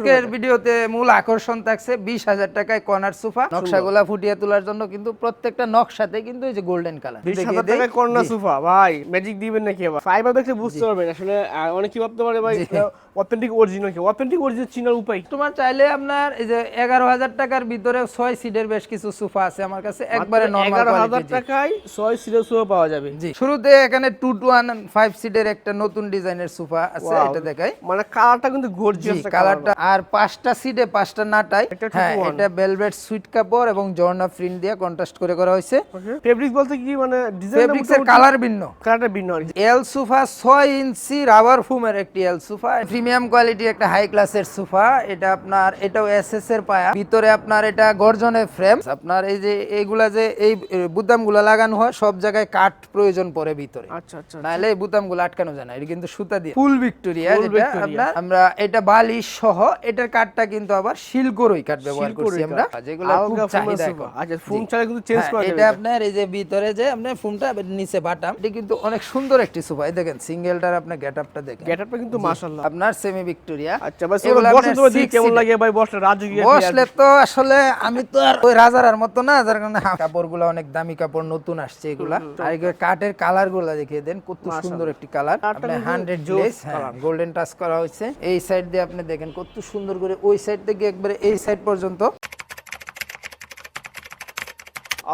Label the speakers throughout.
Speaker 1: আজকের ভিডিওতে মূল আকর্ষণ থাকছে বিশ হাজার টাকায় কর্নার সোফা। নকশাগুলা ফুটিয়ে তোলার জন্য কিন্তু প্রত্যেকটা নকশাতে কিন্তু এই যে গোল্ডেন কালার
Speaker 2: বিশ হাজার টাকায় কর্নার সোফা? ভাই ম্যাজিক দিবেন নাকি আবার? ফাইবার দেখলে বুঝতে পারবেন। আসলে অনেকে ভাবতে পারে ভাই অথেন্টিক অরিজিনাল কি? অথেন্টিক অরিজিনাল চিনার উপায়
Speaker 1: তোমার চাইলে আপনার এই যে এগারো হাজার টাকার ভিতরে ছয় সিটের বেশ কিছু সোফা আছে আমার কাছে। একবারে নর্মাল
Speaker 2: এগারো হাজার টাকায় ছয় সিরিয়াল সোফা পাওয়া যাবে।
Speaker 1: জি। শুরুতে এখানে টু টু ওয়ান ফাইভ সিটের একটা নতুন ডিজাইনের সোফা আছে এটা দেখাই।
Speaker 2: মানে কালারটা কিন্তু গর্জিয়াস
Speaker 1: কালারটা আর পাঁচটা সিটে পাঁচটা নাটাই
Speaker 2: এটা
Speaker 1: হ্যাঁ এটা ভেলভেট সুইট কাপড় এবং জর্না প্রিন্ট দিয়ে কন্ট্রাস্ট করে করা হয়েছে।
Speaker 2: ফেব্রিক বলতে কি মানে ডিজাইন
Speaker 1: ফেব্রিক্সের কালার ভিন্ন।
Speaker 2: কালারটা ভিন্ন
Speaker 1: এল সোফা ছয় ইঞ্চি রাবার ফুমের একটি এল সোফা প্রিমিয়াম কোয়ালিটি একটা হাই ক্লাসের সোফা এটা আপনার এটাও এসএস এর পায়া। ভিতরে আপনার এটা গর্জনের ফ্রেম আপনার এই যে এইগুলা যে এই বুতামগুলা লাগানো হয় সব জায়গায় কাঠ প্রয়োজন পড়ে ভিতরে।
Speaker 2: আচ্ছা আচ্ছা
Speaker 1: নাহলে এই বুতামগুলো আটকানো যায় না। এটা কিন্তু সুতা দিয়ে। ফুল ভিক্টোরিয়া যেটা। আপনার আমরা এটা বালিশ সহ এটার কাঠটা কিন্তু আবার শিলকোরই কাঠ ব্যবহার করছি আমরা। যেগুলো খুব চাহিদা
Speaker 2: আচ্ছা। ফুম ছাড়া কিন্তু চেঞ্জ
Speaker 1: হ্যাঁ,
Speaker 2: করা
Speaker 1: এটা আপনার এই যে ভিতরে যে আপনার ফোনটা নিচে বাটাম এটা কিন্তু অনেক সুন্দর একটি সোফা। এই দেখেন সিঙ্গেলটার আপনার গেটআপটা দেখেন।
Speaker 2: গেটআপটা কিন্তু মাশাআল্লাহ।
Speaker 1: আপনার সেমি ভিক্টোরিয়া
Speaker 2: আচ্ছা ভাই বসে তো দেখি কেমন লাগে ভাই বসলে রাজকীয়
Speaker 1: বসলে তো আসলে আমি তো আর ওই রাজারার মতো না যার কারণে কাপড়গুলো অনেক দামি কাপড় নতুন আসছে এগুলা। আর এগুলো কাঠের কালারগুলা দেখিয়ে দেন কত সুন্দর একটি কালার।
Speaker 2: কিন্তু
Speaker 1: হান্ড্রেড
Speaker 2: জোস
Speaker 1: গ্লেস গোল্ডেন টাচ করা হয়েছে। এই সাইড দিয়ে আপনি দেখেন কত সুন্দর করে ওই সাইড থেকে একবারে এই সাইড পর্যন্ত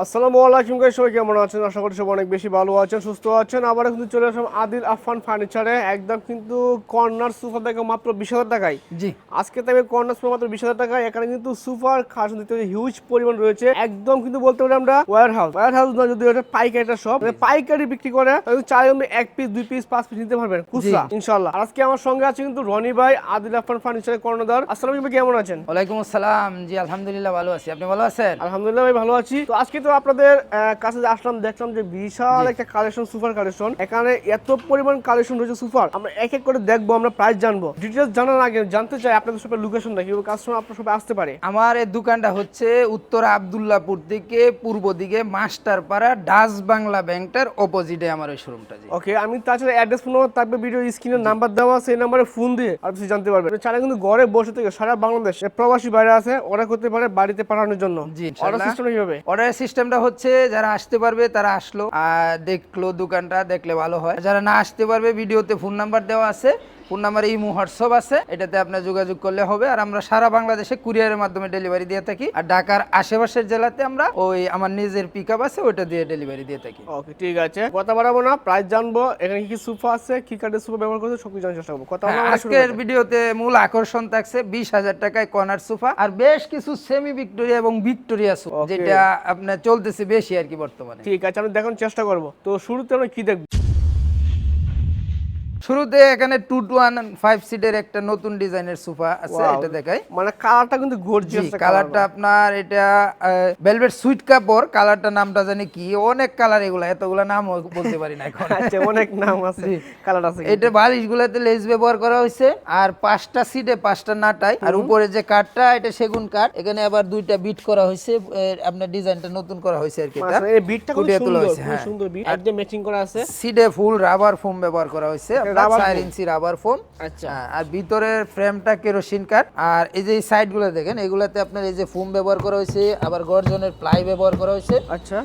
Speaker 2: আসসালামু আলাইকুম গাইস সবাই কেমন আছেন? আশা করি সবাই অনেক বেশি ভালো আছেন সুস্থ আছেন। আবার কিন্তু চলে আসলাম আদিল আফান ফার্নিচারে একদম কিন্তু কর্নার সোফা দেখো মাত্র বিশ হাজার টাকায়।
Speaker 1: জি।
Speaker 2: আজকে তবে কর্নার সোফা মাত্র বিশ হাজার টাকায়। এখানে কিন্তু সুপার খাস দিতে হিউজ পরিমাণ রয়েছে। একদম কিন্তু বলতে পারি আমরা ওয়ার হাউস ওয়ার হাউস না যদি ওটা পাইকারিটা সব মানে পাইকারি বিক্রি করে চাই আমি এক পিস দুই পিস পাঁচ পিস নিতে পারবেন। খুচরা ইনশাল্লাহ আজকে আমার সঙ্গে আছে কিন্তু রনি ভাই আদিল আফফান ফার্নিচারের কর্ণধার। আসসালামু আলাইকুম কেমন আছেন?
Speaker 1: ওয়ালাইকুম আসসালাম। জি আলহামদুলিল্লাহ ভালো আছি। আপনি ভালো আছেন?
Speaker 2: আলহামদুলিল্লাহ ভাই ভালো আছি। তো আজকে তো আপনাদের কাছে আসলাম দেখলাম যে বিশাল একটা কালেকশন সুপার কালেকশন এখানে এত পরিমাণ কালেকশন রয়েছে সুপার আমরা এক এক করে দেখব আমরা প্রাইস জানব। ডিটেলস জানার আগে জানতে চাই আপনাদের সবাই লোকেশনটা কীভাবে কাস্টমার আপনার সবাই আসতে পারে?
Speaker 1: আমার এই দোকানটা হচ্ছে উত্তর আবদুল্লাপুর থেকে পূর্ব দিকে মাস্টারপাড়া ডাচ বাংলা ব্যাংকটার অপোজিটে আমার ওই শোরুমটা
Speaker 2: ওকে আমি তাছাড়া অ্যাড্রেস ফোন নাম্বার থাকবে ভিডিও স্ক্রিনের নাম্বার দেওয়া সেই নাম্বারে ফোন দিয়ে আর কিছু জানতে পারবেন চাইলে কিন্তু ঘরে বসে থেকে সারা বাংলাদেশ প্রবাসী বাইরে আছে অর্ডার করতে পারে বাড়িতে পাঠানোর জন্য।
Speaker 1: জি,
Speaker 2: অর্ডার। সিস্টেম কীভাবে?
Speaker 1: অর্ডারের সিস্টেমটা হচ্ছে, যারা আসতে পারবে তারা আসলো। দেখল দোকানটা, দেখলে ভালো হয়। যারা না আসতে পারবে, ভিডিওতে ফোন নাম্বার দেওয়া আছে। ফোন নাম্বার ইমো হোয়াটসঅ্যাপ আছে। এটাতে আপনার যোগাযোগ করলে হবে। আর আমরা সারা বাংলাদেশে কুরিয়ারের মাধ্যমে ডেলিভারি দিয়ে থাকি। আর ঢাকার আশেপাশের জেলাতে আমরা ওই আমার নিজের পিক আছে ওইটা দিয়ে ডেলিভারি দিয়ে থাকি।
Speaker 2: ওকে ঠিক আছে। কথা বাড়াবো না প্রাইস জানব। এখানে কি কি সোফা আছে কি কার্ডের সোফা ব্যবহার করছে সব কিছু জানার চেষ্টা করব। কথা
Speaker 1: হ্যাঁ, আজকের ভিডিওতে মূল আকর্ষণ থাকছে বিশ হাজার টাকায় কর্নার সোফা আর বেশ কিছু সেমি ভিক্টোরিয়া এবং ভিক্টোরিয়া সোফা যেটা আপনার চলতেছে বেশি আর কি বর্তমানে।
Speaker 2: ঠিক আছে আমি দেখানোর চেষ্টা করব। তো শুরুতে আমরা কি দেখব?
Speaker 1: শুরুতে এখানে টু টু ওয়ান ফাইভ সিটের একটা নতুন ডিজাইনের সোফা আছে এটা দেখাই।
Speaker 2: মানে কালারটা কিন্তু গর্জিয়াস
Speaker 1: কালারটা আপনার এটা ভেলভেট সুইট কাপড় কালারটা নামটা জানি কি অনেক কালার এগুলা এতগুলা নাম বলতে পারি না এখন।
Speaker 2: আচ্ছা অনেক নাম আছে কালার আছে
Speaker 1: এটা বালিশ গুলাতে লেস ব্যবহার করা হয়েছে আর পাঁচটা সিটে পাঁচটা নাটাই আর উপরে যে কাঠটা এটা সেগুন কাঠ এখানে আবার দুইটা বিট করা হয়েছে আপনার ডিজাইনটা নতুন করা হয়েছে আর কি
Speaker 2: বিটটা খুব সুন্দর
Speaker 1: হ্যাঁ।
Speaker 2: সুন্দর বিট একদম ম্যাচিং করা আছে।
Speaker 1: সিডে ফুল রাবার ফোম ব্যবহার করা হয়েছে
Speaker 2: rubber
Speaker 1: ইঞ্চি রাবার ফোম
Speaker 2: আচ্ছা।
Speaker 1: আর ভিতরের ফ্রেমটা কেরোসিন কাঠ আর এই যে দেখেন এগুলাতে আপনার এই যে ফোম ব্যবহার করা হয়েছে আবার গর্জনের প্লাই ব্যবহার করা হয়েছে।
Speaker 2: আচ্ছা।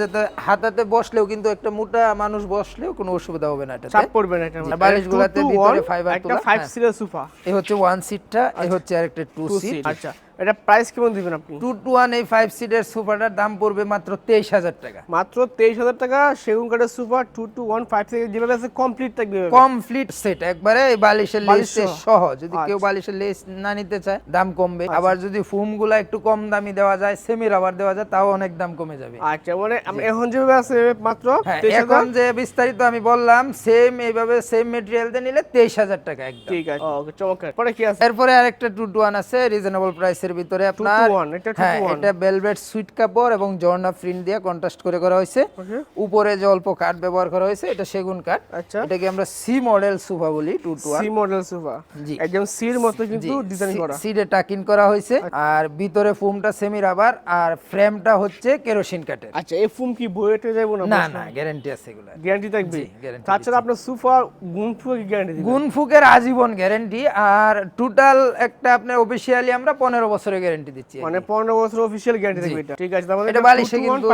Speaker 1: যাতে হাতাতে বসলেও কিন্তু একটা মোটা মানুষ বসলেও কোনো অসুবিধা হবে না
Speaker 2: চাপ পড়বে না এটা
Speaker 1: বালিশগুলাতে ভিতরে
Speaker 2: একটা
Speaker 1: তোলা,
Speaker 2: 5
Speaker 1: হ্যাঁ।
Speaker 2: সিটের সোফা
Speaker 1: এই হচ্ছে ওয়ান সিটটা এই হচ্ছে আরেকটা টু
Speaker 2: 2
Speaker 1: সিট
Speaker 2: আচ্ছা। এটা প্রাইস কেমন দিবেন আপনি?
Speaker 1: টু টু ওয়ান এই ফাইভ সিটের সোফাটার দাম পড়বে মাত্র তেইশ হাজার টাকা।
Speaker 2: মাত্র 23000 টাকা সেগুন কাঠের সোফা 2215 থেকে যেভাবে আছে কমপ্লিট থাকবে।
Speaker 1: কমপ্লিট সেট একবারে এই বালিশের লেস
Speaker 2: সহ।
Speaker 1: যদি কেউ
Speaker 2: আচ্ছা।
Speaker 1: বালিশের লেস না নিতে চায় দাম কমবে। আবার যদি ফুমগুলা একটু কম দামি দেওয়া যায় সেমি রাবার দেওয়া যায় তাও অনেক দাম কমে যাবে।
Speaker 2: আচ্ছা মানে এখন যেভাবে আছে মাত্র
Speaker 1: হ্যাঁ
Speaker 2: 23000
Speaker 1: এখন যে বিস্তারিত আমি বললাম সেম এইভাবে সেম মেটেরিয়াল দিয়ে নিলে তেইশ হাজার টাকা একদম।
Speaker 2: ঠিক আছে। ওকে চমৎকার। পরে কি আছে?
Speaker 1: এরপরে আরেকটা টু টু ওয়ান আছে রিজনেবল প্রাইসে এর ভিতরে আপনার
Speaker 2: এটা
Speaker 1: হ্যাঁ এটা ভেলভেট সুইট কাপড় এবং জর্না প্রিন্ট দিয়ে কন্ট্রাস্ট করে করা হয়েছে। উপরে যে অল্প কাঠ ব্যবহার করা হয়েছে এটা সেগুন কাঠ।
Speaker 2: আচ্ছা।
Speaker 1: এটাকে আমরা সি মডেল সোফা বলি two two
Speaker 2: C model sofa
Speaker 1: জি।
Speaker 2: একদম সির মতো কিন্তু ডিজাইন করা।
Speaker 1: সিডে টাকিন করা হয়েছে আর ভিতরে ফোমটা সেমি রাবার আর ফ্রেমটা হচ্ছে কেরোসিন কাঠের
Speaker 2: আচ্ছা এই ফুম কি বইয়েটে যাব না
Speaker 1: না না গ্যারান্টি আছে এগুলো।
Speaker 2: গ্যারান্টি থাকবে? তাছাড়া আপনার সোফা কি গ্যারান্টি দিবেন
Speaker 1: গুনফুকের আজীবন গ্যারান্টি আর টোটাল একটা আপনার অফিসিয়ালি আমরা পনেরো বছরের গ্যারান্টি দিচ্ছি
Speaker 2: মানে পনেরো বছর অফিসিয়াল গ্যারান্টি থাকবে এটা। ঠিক আছে মানে
Speaker 1: এটা বালিশে কিন্তু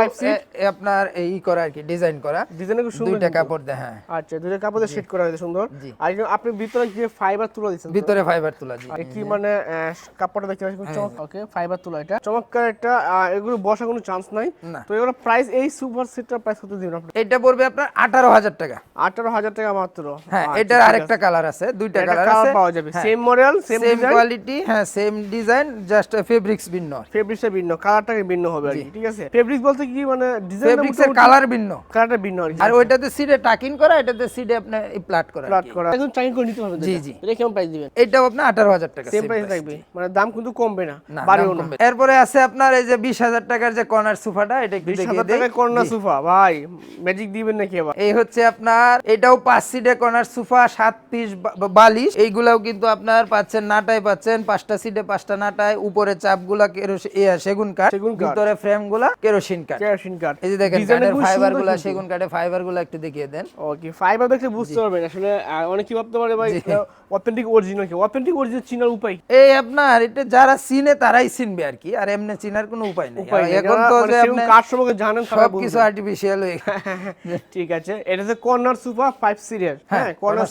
Speaker 1: আপনার এই করা আর কি ডিজাইন করা।
Speaker 2: ডিজাইন খুব সুন্দর।
Speaker 1: দুইটা কাপড় দেয় হ্যাঁ।
Speaker 2: আচ্ছা দুইটা কাপড় সেট করা হয়েছে সুন্দর। আর আপনি ভিতরে যে ফাইবার তুলে দিচ্ছেন
Speaker 1: ভিতরে ফাইবার তোলা জি।
Speaker 2: কি মানে কাপড়টা দেখতে পাচ্ছি
Speaker 1: হ্যাঁ।
Speaker 2: চমৎকার ওকে ফাইবার তোলা এটা। চমৎকার একটা এগুলো বসার কোনো চান্স নাই। তো এগুলো প্রাইস এই সুপার সেটটার প্রাইস কত দিবেন আপনি?
Speaker 1: এটা পড়বে আপনার আঠারো হাজার টাকা।
Speaker 2: আঠারো হাজার টাকা মাত্র।
Speaker 1: হ্যাঁ
Speaker 2: আচ্ছা,
Speaker 1: এটার আরেকটা কালার আছে দুইটা। কালার আছে।
Speaker 2: পাওয়া যাবে। সেম মডেল সেম
Speaker 1: কোয়ালিটি হ্যাঁ সেম ডিজাইন জাস্ট ফেব্রিক্স ভিন্ন।
Speaker 2: ফেব্রিক্সটা ভিন্ন কালারটা ভিন্ন হবে আর ঠিক আছে? ফেব্রিক্স বলতে কি মানে ডিজাইনটা
Speaker 1: ফেব্রিক্সের কালার ভিন্ন।
Speaker 2: কালারটা ভিন্ন আর
Speaker 1: ওইটাতে সিডে টাকিং করা এটাতে সিডে আপনার প্লাট করা কি।
Speaker 2: করা। একদম করে নিতে পারবেন
Speaker 1: জি, জি।
Speaker 2: এটা কেমন প্রাইস দিবেন?
Speaker 1: এটাও আপনার আঠারো হাজার টাকা
Speaker 2: সেম প্রাইস থাকবে। মানে দাম কিন্তু কমবে না
Speaker 1: না,
Speaker 2: না।
Speaker 1: এরপরে আছে আপনার এই যে বিশ হাজার টাকার যে কর্নার সোফাটা এটা একটু দেখিয়ে দেই।
Speaker 2: টাকায় কর্নার সোফা ভাই ম্যাজিক দিবেন নাকি আবার?
Speaker 1: এই হচ্ছে আপনার এটাও পাঁচ সিটে কর্নার সোফা সাত পিস বালিশ। এইগুলাও কিন্তু আপনার পাচ্ছেন নাটায় পাচ্ছেন পাঁচটা সিটে পাঁচটা নাটায়। উপরে চাপগুলা কেরোসিন সেগুন কাঠ। ভিতরে ফ্রেমগুলা কেরোসিন কাঠ।
Speaker 2: কেরোসিন কাঠ।
Speaker 1: এই যে দেখেন
Speaker 2: Design-টা
Speaker 1: কাঠের
Speaker 2: খুব ফাইবারগুলা
Speaker 1: সেগুন কাঠের ফাইবারগুলা একটু দেখিয়ে দেন।
Speaker 2: ওকে ফাইবার দেখলে বুঝতে পারবেন। আসলে অনেকে ভাবতে পারে ভাই অথেন্টিক অরিজিনাল কি অথেন্টিক অরিজিনাল চিনার উপায়
Speaker 1: এই আপনার এটা যারা চিনে তারাই চিনবে আর কি আর এমনি চিনার কোনো উপায় নেই। এখন তো
Speaker 2: মানে
Speaker 1: যে আপনি
Speaker 2: কাঠ সম্পর্কে জানেন
Speaker 1: সব কিছু আর্টিফিশিয়াল হয়ে
Speaker 2: ঠিক আছে এটা হচ্ছে কর্নার সোফা ফাইভ সিরিয়ার
Speaker 1: হ্যাঁ,
Speaker 2: হ্যাঁ কর্নার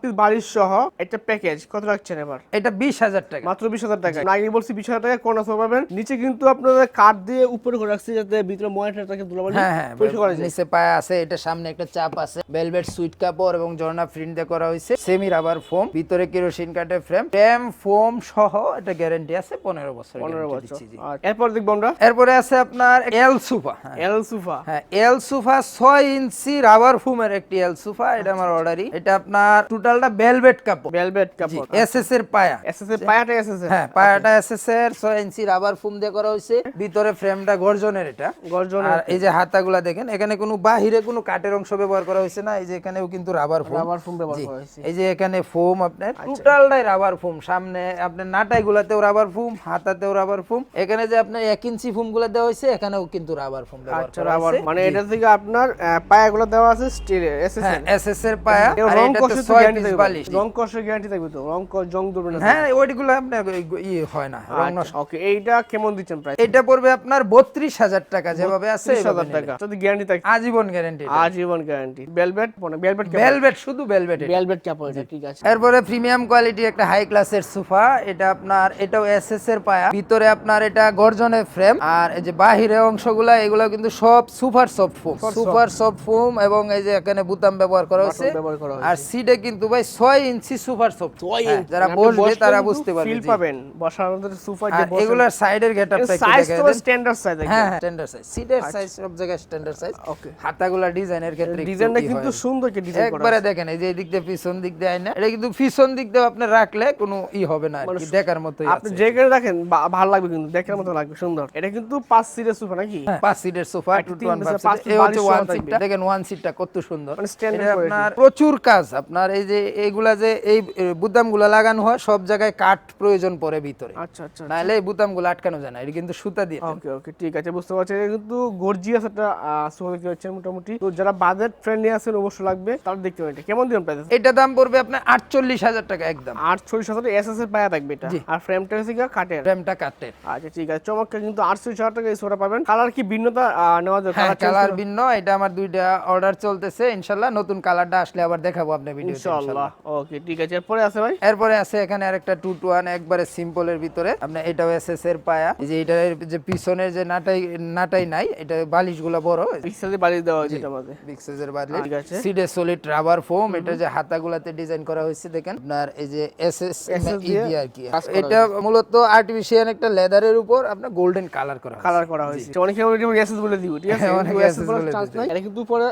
Speaker 2: পিস বালিশ সহ একটা প্যাকেজ কত রাখছেন এবার?
Speaker 1: এটা বিশ হাজার টাকা।
Speaker 2: মাত্র বিশ হাজার টাকা। আগে বলছি বিশ হাজার টাকা কর্নার সোফা পাবেন। নিচে কিন্তু আপনাদের কাঠ দিয়ে উপরে করে রাখছি যাতে ভিতরে ময়টাটাকে ধুলাবালি
Speaker 1: হ্যাঁ হ্যাঁ
Speaker 2: পরিষ্কার করা যায়।
Speaker 1: নিচে পায়া আছে এটা সামনে একটা চাপ আছে। ভেলভেট সুইট কাপড় এবং ঝর্ণা প্রিন্ট দিয়ে করা হয়েছে। সেমি রাবার ফোম ভিতরে কেরোসিন কাঠের ফ্রেম ফ্রেম ফোম সহ এটা গ্যারান্টি আছে পনেরো বছর
Speaker 2: পনেরো বছর। আর এরপর দেখব আমরা?
Speaker 1: এরপরে আছে আপনার এল সুফা
Speaker 2: এল সোফা
Speaker 1: হ্যাঁ এল সুফা ছয় ইঞ্চি রাবার ফোমের একটি এল সুফা এটা আমার অর্ডারই এটা আপনার টোটালটা ভেলভেট কাপড়।
Speaker 2: ভেলভেট কাপড়
Speaker 1: এস এস এর পায়া।
Speaker 2: এসএস এর পায়াটা এসএস এর।
Speaker 1: হ্যাঁ পায়াটা এস এস এর ছয় ইঞ্চি রাবার ফোম দিয়ে করা হয়েছে। ভিতরে ফ্রেমটা গর্জনের এটা।
Speaker 2: গর্জনের
Speaker 1: আর এই যে হাতাগুলা দেখেন এখানে কোনো বাহিরে কোনো কাঠের অংশ ব্যবহার করা হয়েছে না এই যে এখানেও কিন্তু রাবার
Speaker 2: রাবার ফোম ব্যবহার করা হয়েছে।
Speaker 1: এই যে এখানে ফোম আপনার
Speaker 2: আচ্ছা।
Speaker 1: টোটালটাই রাবার ফোম সামনে আপনার নাটাই গুলাতেও রাবার ফোম হাতাতেও রাবার ফোম এখানে যে আপনার এক ইঞ্চি ফোমগুলা দেওয়া হয়েছে এখানেও কিন্তু রাবার ফোম ব্যবহার
Speaker 2: আচ্ছা
Speaker 1: করা
Speaker 2: রাবার
Speaker 1: হয়েছে।
Speaker 2: মানে এটা থেকে আপনার পায়াগুলো দেওয়া আছে স্টিলের এসএস
Speaker 1: হ্যাঁ
Speaker 2: এর
Speaker 1: পায়া আর
Speaker 2: রং
Speaker 1: এটাতে
Speaker 2: কষে তো
Speaker 1: ছয়
Speaker 2: গ্যারান্টি
Speaker 1: পিস বালিশ
Speaker 2: রং কষে গ্যারান্টি থাকবে তো রং জং ধরবে না
Speaker 1: হ্যাঁ ওইগুলো আপনার ই হয় না রং নষ্ট।
Speaker 2: ওকে এইটা কেমন দিচ্ছেন প্রাইস
Speaker 1: এটা পড়বে আপনার বত্রিশ হাজার টাকা যেভাবে আছে
Speaker 2: ত্রিশ
Speaker 1: এভাবে
Speaker 2: হাজার
Speaker 1: নিলে।
Speaker 2: টাকা। যদি গ্যারান্টি থাকে।
Speaker 1: আজীবন গ্যারান্টি
Speaker 2: আজীবন গ্যারান্টি বেলভেট মানে বেলভেট
Speaker 1: ভেলভেট শুধু ভেলভেট
Speaker 2: বেলভেট কাপড় এটা ঠিক আছে।
Speaker 1: এরপরে প্রিমিয়াম কোয়ালিটি একটা হাই ক্লাসের সোফা এটা আপনার এটাও এসএস এর পায়া। ভিতরে আপনার এটা গর্জনের ফ্রেম আর এই যে বাহিরে অংশগুলা এগুলো কিন্তু সব super soft foam super soft foam এবং এই যে এখানে বুতাম ব্যবহার করা হয়েছে। আর সিটে কিন্তু ভাই ছয় ইঞ্চি সুপার সফট হ্যাঁ,
Speaker 2: ইঞ্চি।
Speaker 1: যারা বসবে তারা বুঝতে পারবে জি।
Speaker 2: পাবেন। বসার মধ্যে সোফা যে
Speaker 1: আর এগুলার সাইডের গেটআপটা একটু
Speaker 2: সাইজ তো স্ট্যান্ডার্ড সাইজ
Speaker 1: হ্যাঁ হ্যাঁ স্ট্যান্ডার্ড সাইজ সিটের সাইজ সব জায়গায় স্ট্যান্ডার্ড সাইজ
Speaker 2: ওকে
Speaker 1: হাতাগুলা ডিজাইনের ক্ষেত্রে
Speaker 2: ডিজাইনটা কিন্তু সুন্দর কি ডিজাইন করা
Speaker 1: একবারে দেখেন এই যে এদিক দিয়ে পিছন দিক দিয়ে আয় না এটা কিন্তু পিছন দিক দিয়ে আপনি রাখলে কোনো ই হবে না কি দেখার মতোই
Speaker 2: আপনি
Speaker 1: আছে।
Speaker 2: যেখানে রাখেন ভালো লাগবে কিন্তু দেখার মতো লাগবে সুন্দর। এটা কিন্তু পাঁচ সিটের সোফা নাকি?
Speaker 1: হ্যাঁ, পাঁচ সিটের sofa two two one seat এই হচ্ছে ওয়ান। সিটটা দেখেন ওয়ান সিটটা কত সুন্দর।
Speaker 2: মানে
Speaker 1: আপনার প্রচুর কাজ আপনার এই যে এইগুলা যে এই বুতামগুলা লাগানো হয় সব জায়গায় কাঠ প্রয়োজন পড়ে ভিতরে।
Speaker 2: আচ্ছা আচ্ছা
Speaker 1: নাহলে এই বুতামগুলো আটকানো যায় না এটা কিন্তু সুতা দিয়ে।
Speaker 2: ওকে ওকে ঠিক আছে বুঝতে পারছি। এটা কিন্তু গর্জিয়াস একটা সোফা দেখতে পাচ্ছেন মোটামুটি। তো যারা বাজেট ফ্রেন্ডলি আছেন অবশ্যই লাগবে তারা দেখতে পাবেন এটা কেমন দিবেন প্রাইস
Speaker 1: এটা দাম পড়বে আপনার আটচল্লিশ হাজার টাকা একদম।
Speaker 2: আট ছয় এসএস এর পায়া থাকবে এটা। আর ফ্রেমটা হচ্ছে কাঠের
Speaker 1: ফ্রেমটা কাঠের
Speaker 2: আচ্ছা ঠিক আছে। চমৎকার কিন্তু আটশো হাজার টাকা এই পাবেন। কালার কি ভিন্নতা নেওয়া
Speaker 1: হ্যাঁ
Speaker 2: কালার
Speaker 1: কালার ভিন্ন। এটা আমার দুইটা অর্ডার চলতেছে। ইনশাল্লাহ নতুন কালারটা আসলে আবার দেখাবো আপনার ভিডিও
Speaker 2: ইনশাআল্লাহ ওকে ঠিক আছে। এরপরে আছে ভাই?
Speaker 1: এরপরে আছে এখানে আরেকটা টু টু ওয়ান একবারে সিম্পলের ভিতরে। আপনার এটাও এসএস এর পায়া। এই যে এটার যে পিছনের যে নাটাই নাটাই নাই এটা বালিশগুলো বড়।
Speaker 2: পিক্সেলে বাড়ি দেওয়া হয়েছে এটা আমাদের
Speaker 1: বিগ বালিশ।
Speaker 2: ঠিক আছে।
Speaker 1: সিডে সলিড রাবার ফোম এটা যে হাতাগুলাতে ডিজাইন করা হয়েছে দেখেন আপনার এই যে ই
Speaker 2: দিয়ে
Speaker 1: দিয়ে আর কি। এটা মূলত আর্টিফিশিয়াল একটা লেদারের উপর আপনার গোল্ডেন কালার করা
Speaker 2: কালার করা হয়েছে। অনেকে এসএস বলে দিব। ঠিক আছে?
Speaker 1: হ্যাঁ, অনেকে বলে
Speaker 2: নাই। এটা কিন্তু পরে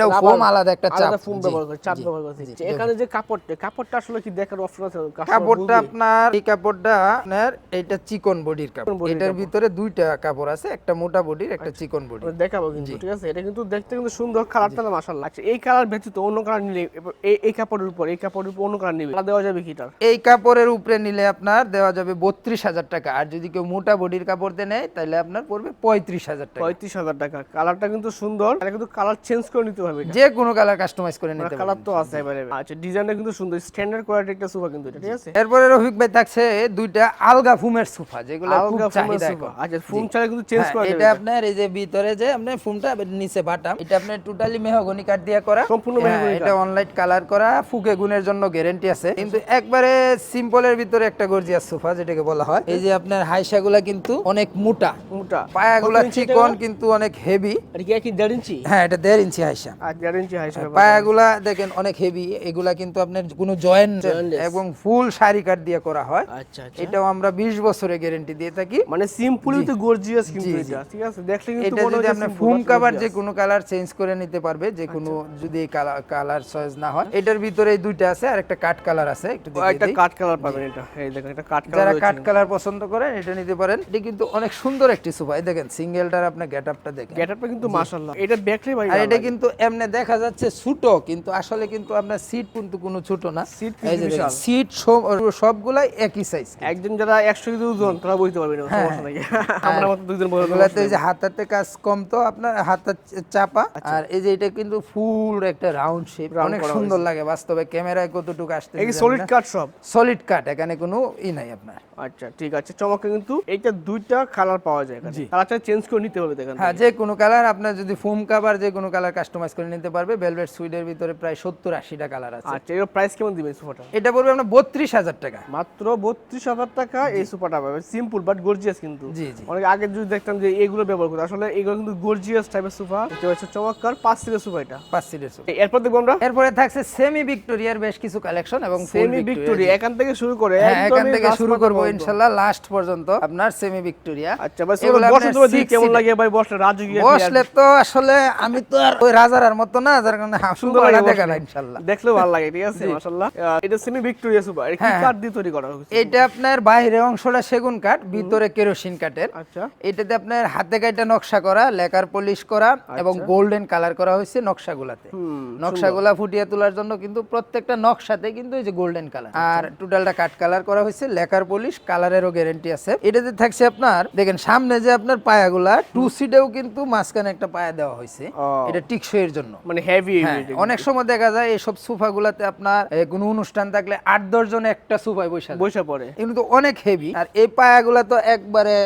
Speaker 2: rubber,
Speaker 1: foam আলাদা একটা চাপ।
Speaker 2: আলাদা ফোম ব্যবহার করে চাপ ব্যবহার করছে এখানে যে কাপড়টা কাপড়টা আসলে কি দেখার অপশন আছে?
Speaker 1: কাপড়টা আপনার এই কাপড়টা আপনার এটা চিকন বডির কাপড়। এটার ভিতরে দুইটা কাপড় আছে একটা মোটা বডির একটা চিকন বডি
Speaker 2: দেখাবো কিন্তু ঠিক আছে? এটা কিন্তু দেখতে কিন্তু সুন্দর কালারটা মাশাআল্লাহ। আচ্ছা এই কালার ব্যতীত অন্য কালার নিলে এই- কাপড়ের উপর এই কাপড়ের উপর অন্য কালার নিবে। দেওয়া যাবে কি তার?
Speaker 1: এই কাপড়ের উপরে নিলে আপনার দেওয়া যাবে বত্রিশ হাজার টাকা। আর যদি কেউ মোটা বডির কাপড় দিয়ে নেয় তাহলে আপনার পড়বে পঁয়ত্রিশ হাজার টাকা।
Speaker 2: পঁয়ত্রিশ হাজার টাকা। কালারটা কিন্তু সুন্দর। এটা কিন্তু কালার চেঞ্জ করে নিতে হবে
Speaker 1: যে কোনো কালার কাস্টমাইজ করে নিতে
Speaker 2: কালার
Speaker 1: পারবেন।
Speaker 2: তো আছে এবারে আচ্ছা ডিজাইনটা কিন্তু সুন্দর। স্ট্যান্ডার্ড কোয়ালিটি একটা সোফা কিন্তু এটা ঠিক আছে?
Speaker 1: এরপরে রফিক ভাই থাকছে দুইটা আলগা ফুমের সোফা যেগুলো
Speaker 2: আলগা ফোমের সোফা। আচ্ছা ফোম ছাড়া কিন্তু চেঞ্জ
Speaker 1: হ্যাঁ,
Speaker 2: করা
Speaker 1: এটা আপনার এই যে ভিতরে যে আপনার ফুমটা নিচে বাটাম। এটা আপনার টোটালি মেহগনি কাঠ দিয়ে করা।
Speaker 2: সম্পূর্ণ
Speaker 1: হ্যাঁ,
Speaker 2: মেহগনি
Speaker 1: এটা অনলাইন কালার করা ফুকে গুণের জন্য গ্যারান্টি আছে। কিন্তু একবারে সিম্পলের ভিতরে একটা গর্জিয়াস সোফা যেটাকে বলা হয়। এই যে আপনার হাইসাগুলা কিন্তু অনেক মোটা।
Speaker 2: মোটা।
Speaker 1: পায়াগুলা? চিকন কিন্তু অনেক হেভি হ্যাঁ এটা দেড় ইঞ্চি হাইসা।
Speaker 2: ইঞ্চি হাই
Speaker 1: পায়াগুলা দেখেন অনেক হেভি এগুলা কিন্তু আপনার কোনো জয়েন্ট এবং ফুল শাড়ি কাঠ দিয়ে করা হয়।
Speaker 2: আচ্ছা আচ্ছা।
Speaker 1: এটাও আমরা বিশ বছরের গ্যারেন্টি দিয়ে থাকি।
Speaker 2: মানে সিম্পলি তো গর্জিয়াস কিন্তু এটা ঠিক আছে? দেখলে কিন্তু মনে
Speaker 1: যদি ফুম
Speaker 2: but
Speaker 1: কাভার যে কোনো কালার চেঞ্জ করে নিতে পারবে যে কোনো যদি কালার কালার চয়েস না হয়। এটার ভিতরে এই দুইটা আছে আর একটা কাট কালার আছে একটু
Speaker 2: একটা কাট কালার পাবেন এটা। এই দেখেন এটা কাট
Speaker 1: যারা কাট কালার পছন্দ করেন এটা নিতে পারেন। এটা কিন্তু অনেক সুন্দর একটি সোফা এই দেখেন সিঙ্গেলটার আপনার গেটআপটা দেখেন।
Speaker 2: গেটআপটা কিন্তু মাশাআল্লাহ। এটা দেখলে ভাই
Speaker 1: আর এটা কিন্তু এমনি দেখা যাচ্ছে ছোট কিন্তু আসলে কিন্তু আপনার সিট কিন্তু কোনো ছোট না। এই যে সিট সবগুলাই একই সাইজ
Speaker 2: একজন যারা 100 কেজি ওজন তারা বুঝতে পারবে না
Speaker 1: হ্যাঁ,
Speaker 2: সমস্যা নাই। আমরা মত দুইজন
Speaker 1: এই যে হাতাতে কাজ কম তো আপনার হাতা চাপা।
Speaker 2: আচ্ছা।
Speaker 1: আর এই যে এটা কিন্তু ফুল একটা রাউন্ড শেপ অনেক সুন্দর লাগে বাস্তবে ক্যামেরায় কতটুকু আসতে
Speaker 2: এই সলিড কাট সব?
Speaker 1: সলিড কাট এখানে কোনো ই নাই আপনার।
Speaker 2: আচ্ছা ঠিক আছে চমৎকার কিন্তু এইটা দুইটা কালার পাওয়া যায় এখানে। কালারটা চেঞ্জ করে নিতে হবে দেখেন
Speaker 1: হ্যাঁ যে কোনো কালার আপনার যদি ফোম কাভার যে কোনো কালার কাস্টমাইজ করে নিতে পারবে ভেলভেট সুইডের ভিতরে প্রায় সত্তর আশিটা কালার আছে।
Speaker 2: আচ্ছা এর প্রাইস কেমন দিবেন সোফাটা
Speaker 1: এটা পড়বে আপনার বত্রিশ হাজার টাকা।
Speaker 2: মাত্র বত্রিশ হাজার টাকা এই সোফাটা পাবে সিম্পল বাট গর্জিয়াস কিন্তু।
Speaker 1: জি, জি।
Speaker 2: অনেক আগে যদি দেখতাম যে এগুলো ব্যবহার করতো আসলে এগুলো কিন্তু গর্জিয়াস টাইপের সোফা এটা হচ্ছে চমৎকার পাঁচ সিটের সোফা এটা।
Speaker 1: পাঁচ সিটের সোফা।
Speaker 2: এরপর দেখব আমরা
Speaker 1: এরপরে থাকছে সেমি ভিক্টোরিয়ার বেশ কিছু কালেকশন এবং
Speaker 2: সেমি ভিক্টোরিয়া এখান থেকে শুরু করে
Speaker 1: হ্যাঁ এখান থেকে শুরু করব। ইনশাল্লাহ লাস্ট পর্যন্ত আপনার সেমি ভিক্টোরিয়া
Speaker 2: আচ্ছা ভাই বসে দিকে
Speaker 1: six
Speaker 2: কেমন লাগে ভাই বসলে? রাজকীয়
Speaker 1: বসলে তো আসলে আমি তো আর ওই রাজার মতো না যার কারণে
Speaker 2: সুন্দর লাগে
Speaker 1: দেখা না ইনশাল্লাহ
Speaker 2: দেখলেও ভালো লাগে ঠিক আছে? মাশাআল্লাহ। এটা সেমি ভিক্টোরিয়া সোফা এটা কি
Speaker 1: হ্যাঁ।
Speaker 2: কাঠ দিয়ে তৈরি করা হয়েছে?
Speaker 1: এটা আপনার বাইরে অংশটা সেগুন কাঠ ভিতরে কেরোসিন কাঠের।
Speaker 2: আচ্ছা।
Speaker 1: এটাতে আপনার হাতে কাটা নকশা করা লেকার পলিশ করা এবং গোল্ডেন কালার করা হয়েছে নকশাগুলাতে। নকশাগুলা ফুটিয়ে তোলার জন্য কিন্তু প্রত্যেকটা নকশাতে কিন্তু এই যে গোল্ডেন কালার আর টোটালটা কাট কালার করা হয়েছে লেকার পলিশ কালারেরও গ্যারান্টি আছে। এটাতে থাকছে আপনার দেখেন সামনে যে আপনার পায়াগুলা টু সিটেও কিন্তু মাঝখানে একটা পায়া দেওয়া হয়েছে। এটা টিকসইয়ের জন্য।
Speaker 2: মানে হেভি
Speaker 1: হ্যাঁ, অনেক সময় দেখা যায় এইসব সোফা গুলাতে আপনার কোনো অনুষ্ঠান থাকলে আট দশ জন একটা সোফায় বসে।
Speaker 2: বৈশা পড়ে।
Speaker 1: এগুলো তো অনেক হেভি আর এই পায়াগুলা তো একবারে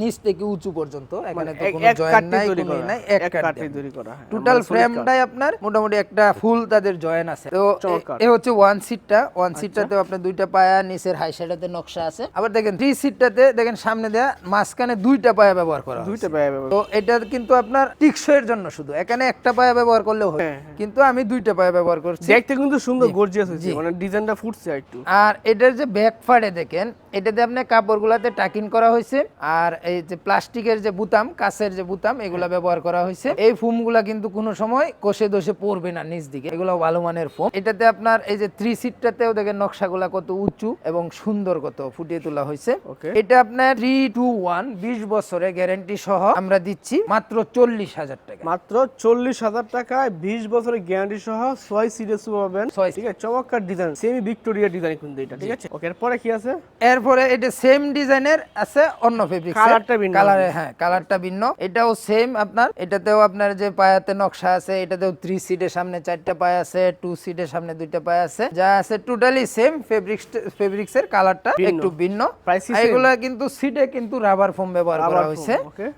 Speaker 1: নিচ থেকে উঁচু পর্যন্ত। এখানে তো কোনো
Speaker 2: মানে
Speaker 1: জয়েন্ট নাই কোনো নাই
Speaker 2: এক
Speaker 1: কাঠ
Speaker 2: তৈরি। করা হ্যাঁ।
Speaker 1: টোটাল ফ্রেমটাই আপনার মোটামুটি একটা ফুল তাদের জয়েন আছে। তো এ- হচ্ছে ওয়ান সিটটা ওয়ান সিটটাতেও আপনার দুইটা পায়া নিচের হাই সাইডাতে নকশা আছে। আবার দেখেন থ্রি সিটটাতে দেখেন সামনে দেয়া মাঝখানে দুইটা পায়া ব্যবহার করা
Speaker 2: দুইটা ব্যয় ব্যবহার
Speaker 1: তো এটা কিন্তু আপনার টিকসইয়ের জন্য শুধু। এখানে একটা পায়া ব্যবহার করলেও হয়।
Speaker 2: হ্যাঁ,
Speaker 1: কিন্তু আমি দুইটা পায়া ব্যবহার করছি।
Speaker 2: দেখতে কিন্তু সুন্দর গর্জিয়াস হয়েছে। মানে ডিজাইনটা ফুটছে একটু।
Speaker 1: আর এটার যে ব্যাক ফাড়ে দেখেন এটাতে আপনি কাপড়গুলাতে টাকিং করা হয়েছে। আর এই যে প্লাস্টিকের যে বুতাম কাছের যে বুতাম এগুলা ব্যবহার করা হয়েছে। এই ফোমগুলা কিন্তু কোনো সময় কষে দোষে পড়বে না নিচ দিকে। এগুলো ভালো মানের ফোম। এটাতে আপনার এই যে থ্রি সিটটাতেও দেখেন নকশাগুলা কত উঁচু এবং সুন্দর কত ফুটিয়ে তোলা হয়েছে. এটা আপনার থ্রি টু ওয়ান বিশ বছরের গ্যারান্টি সহ আমরা দিচ্ছি মাত্র চল্লিশ হাজার টাকা।
Speaker 2: মাত্র চল্লিশ হাজার টাকায় বিশ বছরের গ্যারান্টি সহ ছয় সিরিয়াস পাবেন।
Speaker 1: ছয়
Speaker 2: ঠিক আছে চমৎকার ডিজাইন সেমি ভিক্টোরিয়া ডিজাইন কিন্তু এটা ঠিক আছে? ওকে এরপরে কি আছে?
Speaker 1: এরপরে এটা সেম ডিজাইনের আছে অন্য ফেব্রিক
Speaker 2: কালারটা ভিন্ন।
Speaker 1: কালার হ্যাঁ কালারটা ভিন্ন। এটাও সেম আপনার। এটাতেও আপনার যে পায়াতে নকশা আছে এটাতেও থ্রি সিটের সামনে চারটা পায়া আছে টু সিটের সামনে দুইটা পায়া আছে। যা আছে টোটালি সেম ফেব্রিক্স ফেব্রিক্স এর কালারটা। একটু ভিন্ন। এগুলা কিন্তু সিটে কিন্তু রাবার ফোম ব্যবহার করা হয়েছে.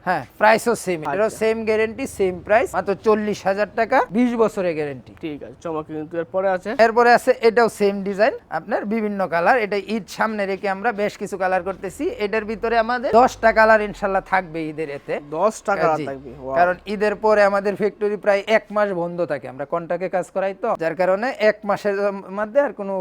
Speaker 1: হ্যাঁ প্রাইসও সেম
Speaker 2: আচ্ছা।
Speaker 1: সেম গ্যারেন্টি সেম প্রাইস মাত্র চল্লিশ হাজার টাকা বিশ বছরের গ্যারেন্টি
Speaker 2: ঠিক আছে চমৎকার কিন্তু এরপরে আছে।
Speaker 1: এরপরে আছে এটাও সেম ডিজাইন আপনার বিভিন্ন কালার এটা ঈদ সামনে রেখে আমরা বেশ কিছু কালার করতেছি। এটার ভিতরে আমাদের দশটা কালার ইনশাল্লাহ থাকবে ঈদের এতে।
Speaker 2: দশ টাকা
Speaker 1: জি।
Speaker 2: থাকবে
Speaker 1: কারণ ঈদের পরে আমাদের ফ্যাক্টরি প্রায় এক মাস বন্ধ থাকে আমরা। কন্টাকে কাজ করাই তো যার কারণে এক মাসের মধ্যে আর কোনো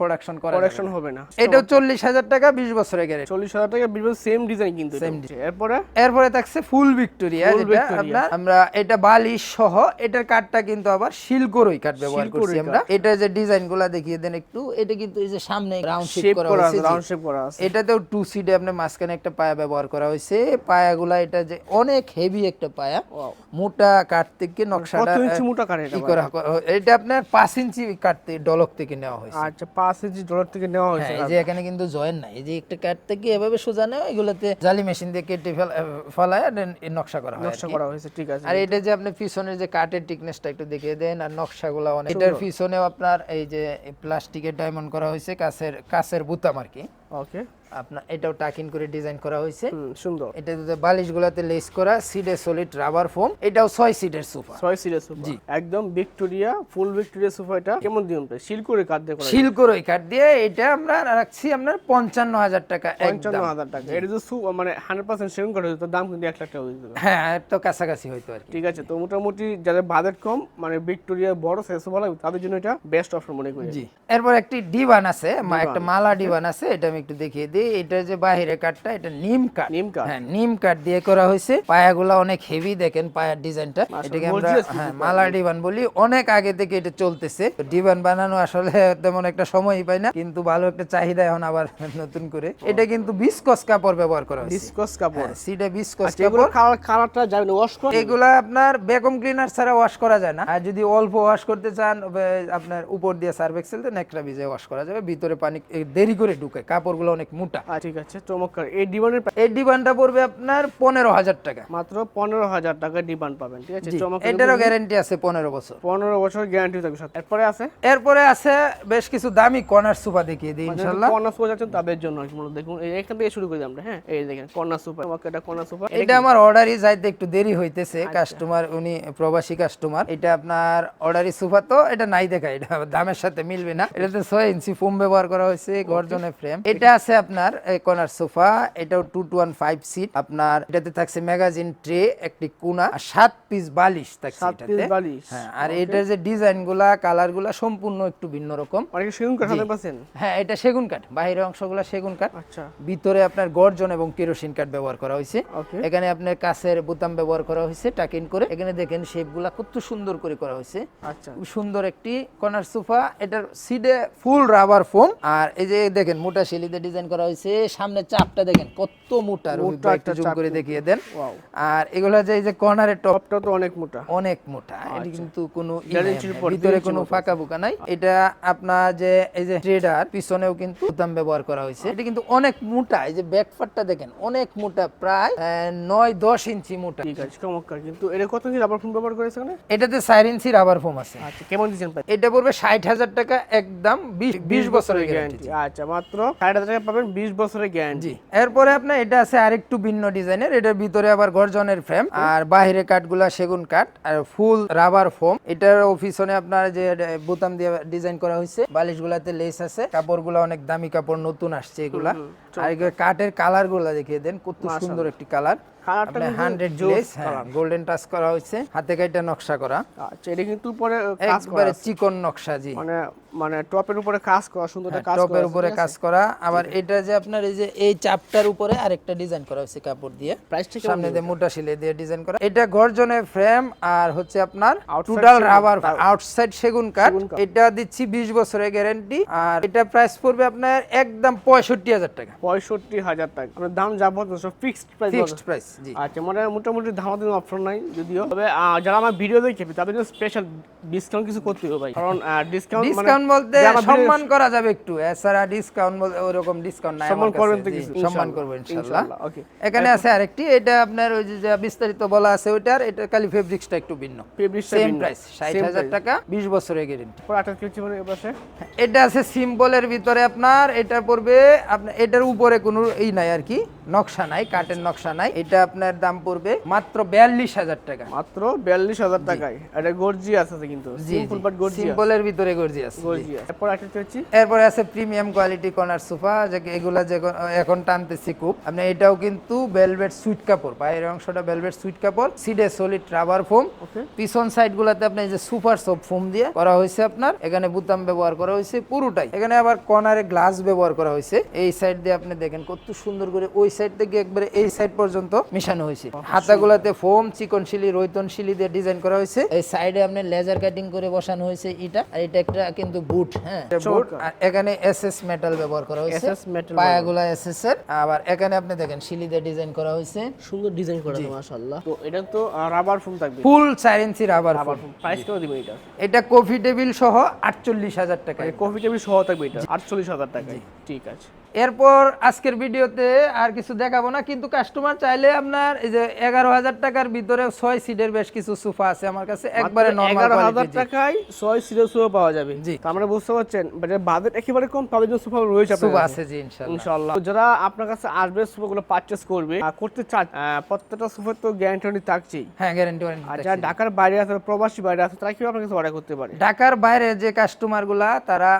Speaker 1: প্রোডাকশন করা
Speaker 2: প্রোডাকশন হবে না।
Speaker 1: এটাও চল্লিশ হাজার টাকা বিশ বছরের গ্যারেন্টি
Speaker 2: চল্লিশ হাজার টাকা বিভিন্ন সেম ডিজাইন কিন্তু এটা। এরপরে?
Speaker 1: এরপরে থাকছে ফুল ভিক্টোরিয়া যেটা আপনার আমরা এটা বালিশ সহ এটার কাঠটা কিন্তু আবার শিলকরই কাঠ ব্যবহার করছি আমরা। এটা যে ডিজাইনগুলা দেখিয়ে দেন একটু এটা কিন্তু এই যে সামনে রাউন্ড শেপ করা
Speaker 2: আছে, রাউন্ড শেপ করা আছে।
Speaker 1: এটাতেও টু সিডে আপনার মাঝখানে একটা পায়া ব্যবহার করা হয়েছে। পায়াগুলা এটা যে অনেক হেভি একটা পায়া। মোটা কাঠ থেকে নকশাটা
Speaker 2: কত ইঞ্চি মোটা কাঠ এটা?
Speaker 1: ই করা এটা আপনার পাঁচ ইঞ্চি কাঠ থেকে ডলক থেকে নেওয়া হয়েছে।
Speaker 2: আচ্ছা পাঁচ ইঞ্চি ডলার থেকে নেওয়া হয়েছে
Speaker 1: হ্যাঁ এই যে এখানে কিন্তু জয়েন নাই। এই যে একটা কাঠ থেকে এভাবে সোজা নেওয়া এগুলোতে জালি মেশিন দিয়ে কেটে ফেলায় নকশা করা হয়
Speaker 2: নকশা করা হয়েছে ঠিক আছে।
Speaker 1: আর এটা যে আপনি পিছনের যে কাঠের টিকনেসটা একটু দেখিয়ে দেন আর নকশাগুলো অনেক এটার পিছনেও আপনার এই যে প্লাস্টিকের ডায়মন্ড করা হয়েছে কাছের কাছের বুতাম আর কি।
Speaker 2: ওকে
Speaker 1: আপনার এটাও টাকিন করে ডিজাইন করা হয়েছে।
Speaker 2: সুন্দর।
Speaker 1: এটা বালিশগুলোতে লেস করা সিডে সলিড রাবার ফোম এটাও সিটের সোফা।
Speaker 2: Serious sofa.
Speaker 1: জি।
Speaker 2: একদম ভিক্টোরিয়া ফুল ভিক্টোরিয়া সোফা এটা। কেমন দিন শিল করে কাঠ দিয়ে করা
Speaker 1: শিলকোর ওই কাঠ দিয়ে এটা আমরা রাখছি আপনার পঞ্চান্ন হাজার টাকা
Speaker 2: পঞ্চান্ন
Speaker 1: একদম
Speaker 2: হাজার টাকা। এটা যদি মানে করা হতো দাম কিন্তু লাখ টাকা হয়ে
Speaker 1: হ্যাঁ তো কাছাকাছি হইতো আর
Speaker 2: ঠিক আছে তো মোটামুটি যাদের বাজেট কম মানে ভিক্টোরিয়া বড় সাইজ সোফা লাগবে তাদের জন্য এটা বেস্ট অপশন মনে করি
Speaker 1: জি। এরপর একটি ডিবান আছে একটা মালা ডিবান আছে এটা আমি একটু দেখিয়ে দিই। এটা যে বাহিরে কাঠটা এটা নিম কাঠ।
Speaker 2: নিম কাঠ।
Speaker 1: হ্যাঁ নিম কাঠ দিয়ে করা হয়েছে। পায়াগুলো অনেক হেভি দেখেন পায়ার ডিজাইনটা। এটাকে আমরা হ্যাঁ মালা ডিবান বলি। অনেক আগে থেকে এটা চলতেছে। ডিবান বানানো আসলে তেমন একটা সময়ই পাই না কিন্তু ভালো একটা চাহিদা এখন আবার নতুন করে। এটা কিন্তু বিস্কস কাপড় ব্যবহার করা হয়েছে।
Speaker 2: কাপড়।
Speaker 1: সিটা বিস্কস
Speaker 2: আচ্ছা
Speaker 1: কাপড়।
Speaker 2: কালারটা যাবে না ওয়াশ করে?
Speaker 1: এগুলা আপনার ভ্যাকুম ক্লিনার ছাড়া ওয়াশ করা যায় না। আর যদি অল্প ওয়াশ করতে চান আপনার উপর দিয়ে সার্ফ এক্সেল দেন একটা ভিজে ওয়াশ করা যাবে। ভিতরে পানি দেরি করে ঢুকে। কাপড়গুলো অনেক মোটা
Speaker 2: আচ্ছা ঠিক আছে চমৎকার। এই
Speaker 1: এই পড়বে আপনার পনেরো হাজার টাকা।
Speaker 2: মাত্র পনেরো হাজার টাকা পাবেন ঠিক আছে? চমৎকার।
Speaker 1: এটারও গ্যারেন্টি আছে পনেরো বছর।
Speaker 2: পনেরো বছর গ্যারান্টি থাকবে সাথে এরপরে আছে?
Speaker 1: এরপরে আছে বেশ কিছু দামি কর্নার সোফা দেখিয়ে দিই ইনশাল্লাহ
Speaker 2: কর্নার সোফা যাচ্ছেন তাদের জন্য মূলত। দেখুন এখান থেকে শুরু করি আমরা হ্যাঁ? এই দেখেন কর্নার সোফা এটা কর্নার সোফা
Speaker 1: এটা আমার অর্ডারই যাইতে একটু দেরি হইতেছে কাস্টমার উনি প্রবাসী কাস্টমার এটা আপনার অর্ডারি সোফা তো এটা নাই দেখা এটা দামের সাথে মিলবে না। এটাতে ছয় ইঞ্চি ফোম ব্যবহার করা হয়েছে গর্জনের ফ্রেম এটা আছে আপনার কর্নার সোফা এটাও two two one five seat আপনার এটাতে থাকছে ম্যাগাজিন ট্রে একটি কোনা আর সাত পিস বালিশ থাকছে
Speaker 2: সাত
Speaker 1: এটাতে।
Speaker 2: পিস বালিশ।
Speaker 1: হ্যাঁ আর এটার যে ডিজাইনগুলা কালারগুলা সম্পূর্ণ একটু ভিন্ন রকম।
Speaker 2: সেগুন কাঠ পাচ্ছেন?
Speaker 1: হ্যাঁ এটা সেগুন কাঠ বাইরের অংশগুলো সেগুন কাঠ।
Speaker 2: আচ্ছা।
Speaker 1: ভিতরে আপনার গর্জন এবং কেরোসিন কাঠ ব্যবহার করা হয়েছে। এখানে আপনার কাছের বোতাম ব্যবহার করা হয়েছে টাকিন করে। এখানে দেখেন শেপগুলা কত সুন্দর করে করা হয়েছে।
Speaker 2: আচ্ছা।
Speaker 1: সুন্দর একটি কর্নার সোফা এটার সিডে ফুল রাবার ফোম আর এই যে দেখেন মোটা শিলিতে ডিজাইন করা হয়েছে। সামনে চাপটা দেখেন কত মোটা
Speaker 2: মোটা একটা
Speaker 1: জুম করে দেখিয়ে দেন। আর এগুলা যে এই যে কর্নারের
Speaker 2: টপটা তো অনেক মোটা।
Speaker 1: অনেক মোটা। এটা কিন্তু কোনো ভিতরে কোনো ফাঁকা বুকা নাই। এটা আপনার যে এই যে ট্রেডার পিছনেও কিন্তু বোতাম ব্যবহার করা হয়েছে। এটা কিন্তু অনেক মোটা। এই যে ব্যাকপার্টটা দেখেন অনেক মোটা প্রায় আহ, নয় দশ ইঞ্চি মোটা।
Speaker 2: ঠিক আছে চমৎকার। কিন্তু এটা কত কি রাবার ফোন ব্যবহার করেছে এখানে?
Speaker 1: এটাতে চার ইঞ্চি রাবার ফোম আছে।
Speaker 2: আচ্ছা কেমন দিচ্ছেন
Speaker 1: এটা পড়বে ষাট হাজার টাকা একদম বিশ বিশ বছরের গ্যারান্টি
Speaker 2: আচ্ছা মাত্র ষাট হাজার টাকা পাবেন বিশ বছরের গ্যারান্টি
Speaker 1: এরপরে আপনার এটা আছে আরেকটু ভিন্ন ডিজাইনের এটার ভিতরে আবার গর্জনের ফ্রেম আর বাইরে কাঠগুলা সেগুন কাঠ আর ফুল রাবার ফোম এটার পিছনে আপনার যে বোতাম দিয়ে ডিজাইন করা হয়েছে বালিশগুলাতে লেস আছে কাপড়গুলো অনেক দামি কাপড় নতুন আসছে এগুলা। আর এগুলো কাঠের কালারগুলা দেখিয়ে দেন কত সুন্দর একটি কালার হান্ড্রেড
Speaker 2: জোস
Speaker 1: গোল্ডেন টাচ করা হয়েছে হাতে কাইটা নকশা করা।
Speaker 2: আচ্ছা এটা কিন্তু পরে
Speaker 1: একবারে চিকন নকশা জি।
Speaker 2: মানে মানে টপের উপরে কাজ করা সুন্দর একটা কাজ করা
Speaker 1: টপের উপরে
Speaker 2: আছে?
Speaker 1: কাজ করা। আবার এটা যে আপনার এই যে এই চাপটার উপরে আরেকটা ডিজাইন করা হয়েছে কাপড় দিয়ে। সামনে দিয়ে মোটা শিলে দিয়ে ডিজাইন করা। এটা গর্জনের ফ্রেম আর হচ্ছে আপনার টোটাল রাবার আউটসাইড সেগুন কাঠ। এটা দিচ্ছি 20 বছরের গ্যারান্টি আর এটা প্রাইস পড়বে আপনার একদম পঁয়ষট্টি হাজার টাকা।
Speaker 2: পঁয়ষট্টি হাজার টাকা। আপনার দাম যা বলতো সব ফিক্সড প্রাইস
Speaker 1: ফিক্সড প্রাইস জি।
Speaker 2: আচ্ছা মানে মোটামুটি ধামাতে অপশন নাই যদিও। তবে যারা আমার ভিডিও দেখে তাদের জন্য স্পেশাল ডিসকাউন্ট কিছু করতে হবে ভাই। কারণ ডিসকাউন্ট
Speaker 1: ডিসকাউন্ট বলতে সম্মান করা যাবে একটু। এছাড়া ডিসকাউন্ট বলতে ওরকম ডিসকাউন্ট নাই
Speaker 2: সম্মান করবেন তো কিছু,
Speaker 1: সম্মান করব ইনশাআল্লাহ
Speaker 2: okay.
Speaker 1: এখানে আছে আরেকটি। এটা আপনার ওই যে বিস্তারিত বলা আছে ওইটার এটা খালি ফেব্রিক্সটা একটু ভিন্ন।
Speaker 2: ফেব্রিক্সটা
Speaker 1: সেম প্রাইস ষাট
Speaker 2: Same
Speaker 1: হাজার
Speaker 2: price।
Speaker 1: টাকা বিশ বছরের গ্যারেন্টি
Speaker 2: পরে আঠাশ কেজি মানে
Speaker 1: এটা আছে সিম্পলের ভিতরে আপনার এটা পড়বে আপনার এটার উপরে কোনো এই নাই আর কি। নকশা নাই কাঠের নকশা নাই। এটা আপনার দাম পড়বে মাত্র বিয়াল্লিশ হাজার টাকা।
Speaker 2: মাত্র বিয়াল্লিশ হাজার টাকায়। এটা গর্জি আছে কিন্তু। সিম্পল বাট গর্জি
Speaker 1: সিম্পলের ভিতরে
Speaker 2: গর্জি এরপর একটা হচ্ছে
Speaker 1: এরপরে আছে প্রিমিয়াম কোয়ালিটি কর্নার সোফা যে এগুলা যে এখন টানতেছি খুব। আপনি এটাও কিন্তু ভেলভেট সুইট কাপড় বাইরের অংশটা ভেলভেট সুইট কাপড় সিডে সলিড রাবার ফোম পিছন সাইড গুলাতে আপনি যে সুপার সব ফোম দিয়ে করা হয়েছে আপনার। এখানে বুতাম ব্যবহার করা হয়েছে পুরোটাই। এখানে আবার কর্নারে গ্লাস ব্যবহার করা হয়েছে। এই সাইড দিয়ে আপনি দেখেন কত সুন্দর করে ওই সাইড থেকে একবারে এই সাইড পর্যন্ত মিশানো হয়েছে। হাতাগুলাতে ফোম চিকন শিলি রৈতন শিলি দিয়ে ডিজাইন করা হয়েছে। এই সাইডে আপনি লেজার কাটিং করে বসানো হয়েছে এটা। আর এটা একটা কিন্তু বুট হ্যাঁ। বুট আর এখানে এসএস মেটাল ব্যবহার করা হয়েছে।
Speaker 2: SS metal
Speaker 1: পায়াগুলা এসএস এর। আবার এখানে আপনি দেখেন শিলি দিয়ে ডিজাইন করা হয়েছে।
Speaker 2: সুন্দর ডিজাইন করা মাশাআল্লাহ। তো এটা তো রাবার ফোম থাকবে।
Speaker 1: ফুল চার ইঞ্চি রাবার
Speaker 2: ফোম প্রাইস কত দিবেন এটা?
Speaker 1: এটা কফি টেবিল সহ আটচল্লিশ হাজার টাকা
Speaker 2: কফি টেবিল সহ থাকবে এটা। আটচল্লিশ হাজার টাকায়। ঠিক আছে।
Speaker 1: এরপর আজকের ভিডিওতে আর কিছু দেখাবো না কিন্তু কাস্টমার চাইলে আপনার এই যে এগারো হাজার টাকার ভিতরে ছয় সিটের বেশ কিছু সোফা আছে আমার কাছে একবারে
Speaker 2: এগারো হাজার টাকায় ছয় সিরিয়াল সোফা পাওয়া যাবে।
Speaker 1: জি।
Speaker 2: আমরা বুঝতে পারছেন বাজেট একেবারে কম তাদের জন্য সোফা রয়েছে
Speaker 1: সোফা আছে জি ইনশাল্লাহ
Speaker 2: ইনশাআল্লাহ। যারা আপনার কাছে আসবে সোফাগুলো পারচেস করবে আর করতে চান প্রত্যেকটা সোফার তো গ্যারান্টি থাকছেই।
Speaker 1: হ্যাঁ গ্যারান্টি
Speaker 2: আর যারা ঢাকার বাইরে আছে প্রবাসী বাইরে আছে তারা কি আপনার কাছে অর্ডার করতে পারে?
Speaker 1: ঢাকার বাইরে যে কাস্টমারগুলা তারা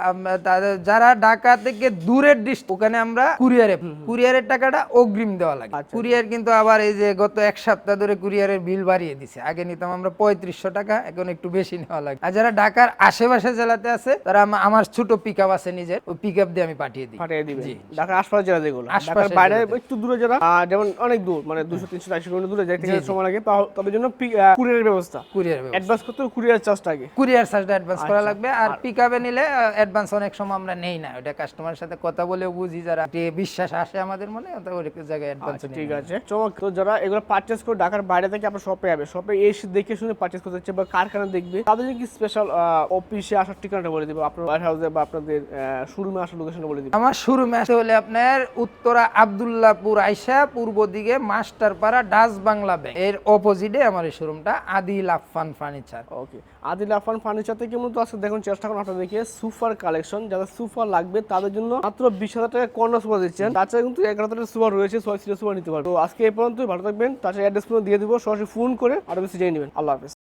Speaker 1: যারা ঢাকা থেকে দূরের ডিস্ট ওখানে আমরা কুরিয়ারে কুরিয়ারের টাকাটা অগ্রিম দেওয়া লাগে।
Speaker 2: আচ্ছা।
Speaker 1: কুরিয়ার কিন্তু আবার এই যে গত এক সপ্তাহ ধরে কুরিয়ারের বিল বাড়িয়ে দিছে। আগে নিতাম আমরা পঁয়ত্রিশশো টাকা এখন একটু বেশি নেওয়া লাগে। আর যারা ঢাকার আশেপাশে জেলাতে আছে তারা আমার ছোট পিক আপ আছে নিজের ওই পিক দিয়ে আমি পাঠিয়ে দিই।
Speaker 2: পাঠিয়ে দিবেন। ঢাকার আশপাশ জেলা যেগুলো। ঢাকার বাইরে একটু দূরে যারা যেমন অনেক দূর মানে দুশো তিনশো চারশো কিলোমিটার দূরে যাইতে গেলে সময় লাগে তাদের জন্য কুরিয়ারের ব্যবস্থা।
Speaker 1: কুরিয়ার
Speaker 2: অ্যাডভান্স করতে কুরিয়ার চার্জ লাগে।
Speaker 1: কুরিয়ার চার্জটা অ্যাডভান্স করা
Speaker 2: আচ্ছা।
Speaker 1: লাগবে। আর পিক আপে নিলে অ্যাডভান্স অনেক সময় আমরা নেই না। ওটা কাস্টমারের সাথে কথা বলে বুঝি যারা বিশ্বাস আসে আমাদের মনে ওই জায়গায় অ্যাডভান্স
Speaker 2: আচ্ছা ঠিক আছে। চমক তো যারা এগুলো পারচেস করে ঢাকার বাইরে থেকে আপনার শপে যাবে শপে এসে দেখে শুনে পারচেস করতে হচ্ছে বা কারখানা দেখবে তাদের কি স্পেশাল অফিসে আসার ঠিকানাটা বলে দিবে? আপনার ওয়ার হাউসে বা আপনাদের শোরুমে আসার লোকেশনটা বলে দিবে?
Speaker 1: আমার হলে আপনার উত্তরা আবদুল্লাপুর আইসা পূর্ব দিকে মাস্টারপাড়া ডাচ বাংলা ব্যাংক এর অপোজিটে আমার এই শোরুমটা Adil Affan furniture
Speaker 2: okay Adil Affan furniture থেকে মূলত আজকে দেখুন, চেষ্টা করুন আপনাদেরকে সুপার কালেকশন যারা সুফার লাগবে, তাদের জন্য মাত্র বিশ হাজার টাকা কর্নার সুপার দিচ্ছেন। তাছাড়া কিন্তু এগারো হাজার সুপার রয়েছে ছয় সিটের সুপার নিতে পারবে আজকে এই পর্যন্ত ভালো থাকবেন। তাছাড়া অ্যাড্রেস দিয়ে দিব। সরাসরি ফোন করে আরও বেশি জেনে নেবেন। আল্লাহ হাফেজ।